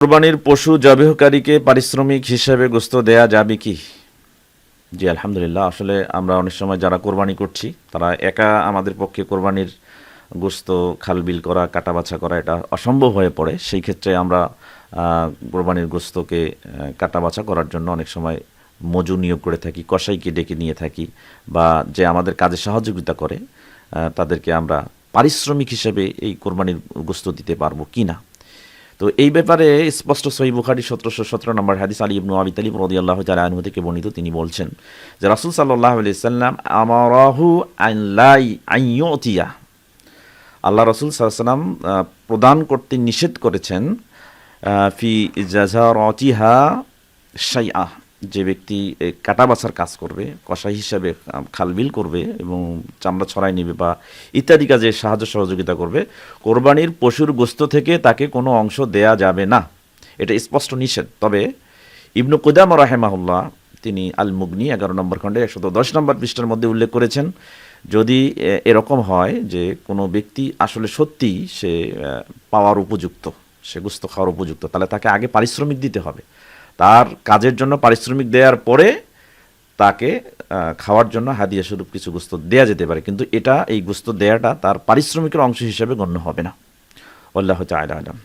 কোরবানির পশু জবেহকারীকে পারিশ্রমিক হিসেবে গোস্ত দেয়া যাবে কি? জি আলহামদুলিল্লাহ। আসলে আমরা অনেক সময় যারা কোরবানি করছি তারা একা আমাদের পক্ষে কোরবানির গোস্ত খালবিল করা কাটা কাটাবাছা করা এটা অসম্ভব হয়ে পড়ে। সেই ক্ষেত্রে আমরা কোরবানির গোস্তকে আহ, কাটাবাছা করার জন্য অনেক সময় মজু নিয়োগ করে থাকি কসাইকে ডেকে নিয়ে থাকি বা যে আমাদের কাজে সহযোগিতা করে তাদেরকে আমরা পারিশ্রমিক হিসেবে এই কোরবানির গোস্ত দিতে পারব কি না? তো এই ব্যাপারে স্পষ্ট সহি বুখারি সতেরোশো সতেরো নম্বর হাদিস আলী ইবনু আবি তালিব রদি আল্লাহ তালা আনহু থেকে বর্ণিত। তিনি বলছেন যে রাসুল সাল্লাহ আলি সাল্লাম আমারাহু আইনলাই আইয়তিয়া আল্লাহ রসুল সাল্লাম প্রদান করতে নিষেধ করেছেন আহ, ফি জাজারতিহা শাইআ যে ব্যক্তি কাটা বাছার কাজ করবে, কষাই হিসাবে খালবিল করবে এবং চামড়া ছড়াই নেবে বা ইত্যাদি কাজে সাহায্য সহযোগিতা করবে, কোরবানির পশুর গোস্ত থেকে তাকে কোনো অংশ দেয়া যাবে না। এটা স্পষ্ট নিষেধ। তবে ইবনু কুদাম রাহেমাহুল্লাহ, তিনি আল মুগনি এগারো নম্বর খণ্ডে একশত দশ নম্বর পৃষ্ঠার মধ্যে উল্লেখ করেছেন, যদি এরকম হয় যে কোনো ব্যক্তি আসলে সত্যিই সে পাওয়ার উপযুক্ত, সে গুস্ত খাওয়ার উপযুক্ত, তাহলে তাকে আগে পারিশ্রমিক দিতে হবে। তার কাজের জন্য পারিশ্রমিক দেওয়ার পরে তাকে খাওয়ার জন্য হাদিয়া স্বরূপ কিছু গুস্ত দেওয়া যেতে পারে। কিন্তু এটা, এই গুস্ত দেয়াটা তার পারিশ্রমিকের অংশ হিসেবে গণ্য হবে না। আল্লাহ আলম।